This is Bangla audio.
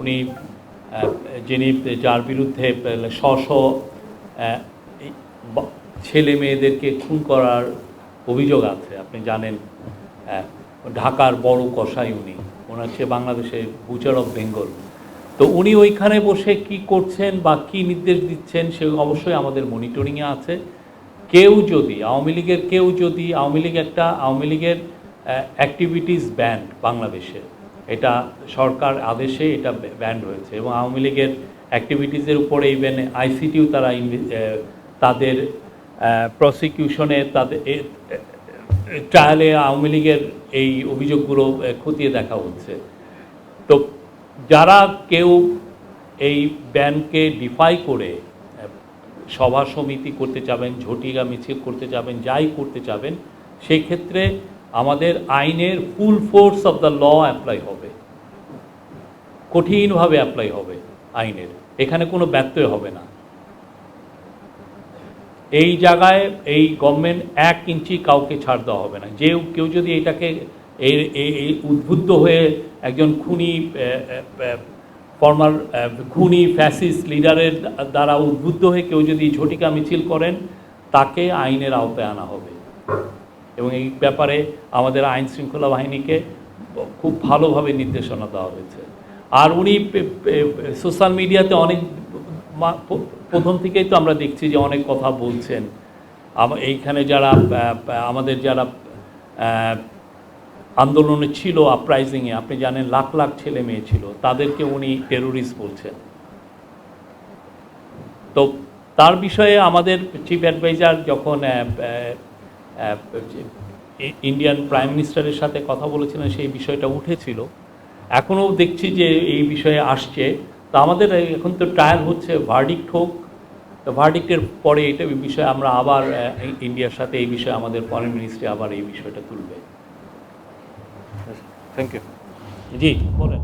উনি যিনি যার বিরুদ্ধে স্ব স্ব ছেলে মেয়েদেরকে খুন করার অভিযোগ আছে। আপনি জানেন ঢাকার বড় কসাই উনি। ওনার হচ্ছে বাংলাদেশের বুচার অফ বেঙ্গল তো উনি ওইখানে বসে কি করছেন বা কি নির্দেশ দিচ্ছেন, সে অবশ্যই আমাদের মনিটরিংয়ে আছে। কেউ যদি, আওয়ামী লীগের কেউ যদি, আওয়ামী লীগ একটা, আওয়ামী লীগের অ্যাক্টিভিটিস ব্যান্ড বাংলাদেশে এটা সরকার আদেশে এটা ব্যান্ড হয়েছে এবং আওয়ামী লীগের অ্যাক্টিভিটিসের উপরে ইভেন আইসিটিও তারা তাদের প্রসিকিউশনে তাদের ট্রায়ালে আওয়ামী লীগের এই অভিযোগগুলো খতিয়ে দেখা হচ্ছে। তো যারা কেউ এই ব্যানকে ডিফাই করে সভা সমিতি করতে চাবেন ঝটিকা মিছিল করতে চাবেন যাই করতে চাবেন সেই ক্ষেত্রে আমাদের আইনের full force of the law apply হবে। কঠিনভাবে অ্যাপ্লাই হবে আইনের। এখানে কোনো ব্যত্যয় হবে না। এই জায়গায় এই গভর্নমেন্ট এক ইঞ্চি কাউকে ছাড় দেওয়া হবে না। যে কেউ যদি এটাকে এই উদ্বুদ্ধ হয়ে একজন খুনি ফর্মার খুনি ফ্যাসিস লিডারের দ্বারা উদ্বুদ্ধ হয়ে কেউ যদি ঝটিকা মিছিল করেন, তাকে আইনের আওতায় আনা হবে। এবং এই ব্যাপারে আমাদের আইন শৃঙ্খলা বাহিনীকে খুব ভালোভাবে নির্দেশনা দেওয়া হয়েছে। আর উনি সোশ্যাল মিডিয়াতে অনেক প্রথম থেকেই তো আমরা দেখছি যে অনেক কথা বলছেন। এইখানে যারা আমাদের যারা আন্দোলনে ছিল আপরাইজিংয়ে আপনি জানেন লাখ লাখ ছেলে মেয়ে ছিল, তাদেরকে উনি টেরোরিস্ট বলছেন। তো তার বিষয়ে আমাদের চিফ অ্যাডভাইজার যখন ইন্ডিয়ান প্রাইম মিনিস্টারের সাথে কথা বলেছিলেন সেই বিষয়টা উঠেছিল। এখনও দেখছি যে এই বিষয়ে আসছে। তো আমাদের এখন তো ট্রায়াল হচ্ছে ভার্ডিক্ট হোক তো ভার্ডিক্টের পরে এটা বিষয়ে আমরা আবার ইন্ডিয়ার সাথে এই বিষয়ে আমাদের ফরেন মিনিস্ট্রি আবার এই বিষয়টা তুলবে। থ্যাংক ইউ জি বলেন।